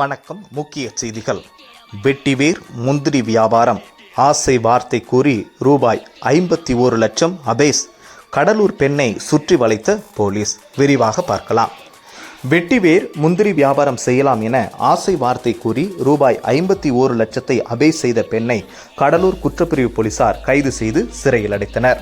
வணக்கம். முக்கிய செய்திகள். வெட்டிவேர் முந்திரி வியாபாரம். ஆசை வார்த்தை கூறி ரூபாய் ஐம்பத்தி ஒரு லட்சம் அபேஸ். கடலூர் பெண்ணை சுற்றி வளைத்த போலீஸ். விரிவாக பார்க்கலாம். வெட்டிவேர் முந்திரி வியாபாரம் செய்யலாம் என ஆசை வார்த்தை கூறி ரூபாய் ஐம்பத்தி ஓரு லட்சத்தை அபேஸ் செய்த பெண்ணை கடலூர் குற்றப்பிரிவு போலீசார் கைது செய்து சிறையில் அடைத்தனர்.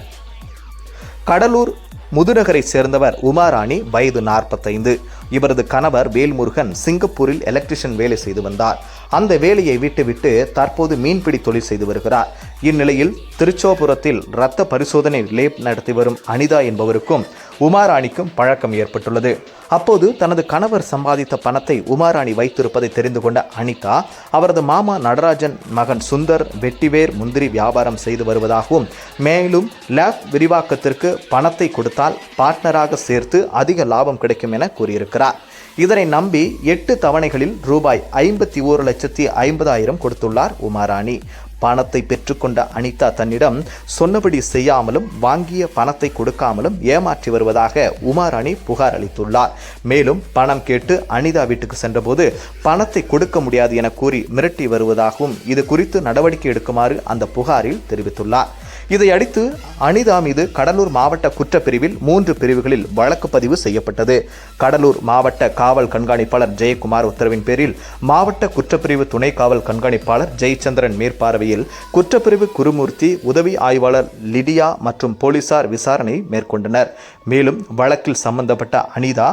கடலூர் முதுநகரை சேர்ந்தவர் உமாராணி வயது நாற்பத்தைந்து. இவரது கணவர் வேல்முருகன் சிங்கப்பூரில் எலக்ட்ரிஷியன் வேலை செய்து வந்தார். அந்த வேலையை விட்டுவிட்டு தற்போது மீன்பிடி தொழில் செய்து வருகிறார். இந்நிலையில் திருச்சோபுரத்தில் இரத்த பரிசோதனை லேப் நடத்தி வரும் அனிதா என்பவருக்கும் உமாராணிக்கும் பழக்கம் ஏற்பட்டுள்ளது. அப்போது தனது கணவர் சம்பாதித்த பணத்தை உமாராணி வைத்திருப்பதை தெரிந்து கொண்ட அனிதா அவரது மாமா நடராஜன் மகன் சுந்தர் வெட்டிவேர் முந்திரி வியாபாரம் செய்து வருவதாகவும் மேலும் லேப் விரிவாக்கத்திற்கு பணத்தை கொடுத்தால் பார்ட்னராக சேர்த்து அதிக லாபம் கிடைக்கும் என கூறியிருக்கிறார். இதனை நம்பி எட்டு தவணைகளில் ரூபாய் ஐம்பத்தி ஓரு லட்சத்தி ஐம்பதாயிரம் கொடுத்துள்ளார் உமாராணி. பணத்தை பெற்றுக்கொண்ட அனிதா தன்னிடம் சொன்னபடி செய்யாமலும் வாங்கிய பணத்தை கொடுக்காமலும் ஏமாற்றி வருவதாக உமாராணி புகார் அளித்துள்ளார். மேலும் பணம் கேட்டு அனிதா வீட்டுக்கு சென்றபோது பணத்தை கொடுக்க முடியாது என கூறி மிரட்டி வருவதாகவும் இது குறித்து நடவடிக்கை எடுக்குமாறு அந்த புகாரில் தெரிவித்துள்ளார். இதையடுத்து அனிதா மீது கடலூர் மாவட்ட குற்றப்பிரிவில் மூன்று பிரிவுகளில் வழக்கு பதிவு செய்யப்பட்டது. கடலூர் மாவட்ட காவல் கண்காணிப்பாளர் ஜெயக்குமார் உத்தரவின் பேரில் மாவட்ட குற்றப்பிரிவு துணை காவல் கண்காணிப்பாளர் ஜெயச்சந்திரன் மேற்பார்வையில் குற்றப்பிரிவு குருமூர்த்தி உதவி ஆய்வாளர் லிடியா மற்றும் போலீசார் விசாரணை மேற்கொண்டனர். மேலும் வழக்கில் சம்பந்தப்பட்ட அனிதா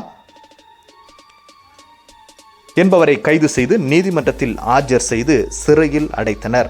என்பவரை கைது செய்து நீதிமன்றத்தில் ஆஜர் செய்து சிறையில் அடைத்தனர்.